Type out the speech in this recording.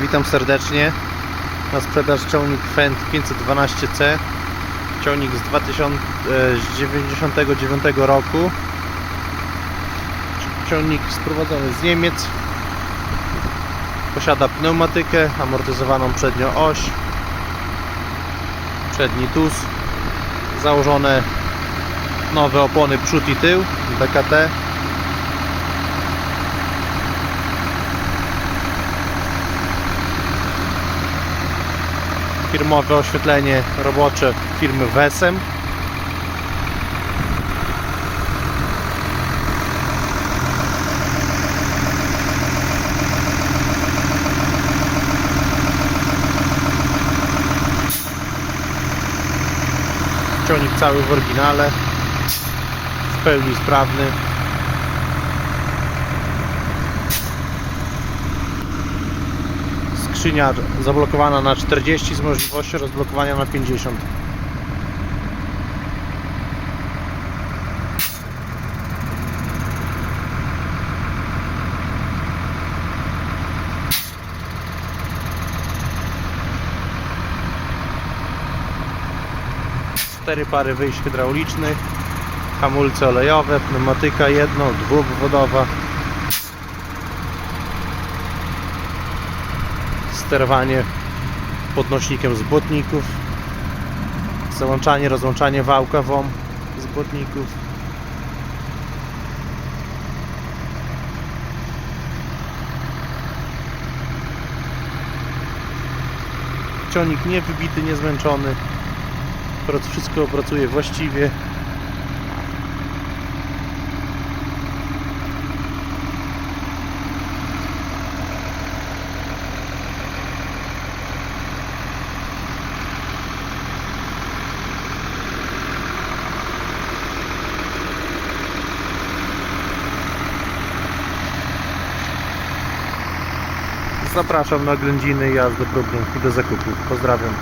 Witam serdecznie. Na sprzedaż ciągnik Fendt 512C. Ciągnik z 1999 roku. Ciągnik sprowadzony z Niemiec. Posiada pneumatykę, amortyzowaną przednią oś. Przedni tus. Założone nowe opony przód i tył BKT. Firmowe oświetlenie robocze firmy Wesem. Ciągnik cały w oryginale, w pełni sprawny. Skrzynia zablokowana na 40 z możliwością rozblokowania na 50. Cztery pary wyjść hydraulicznych, hamulce olejowe, pneumatyka jedno, dwuobwodowa. Sterowanie podnośnikiem z błotników, załączanie, rozłączanie wałka WOM z błotników. Ciągnik nie wybity, nie zmęczony. Wszystko pracuje właściwie. Zapraszam na ględziny i jazdę próbną i do zakupu. Pozdrawiam.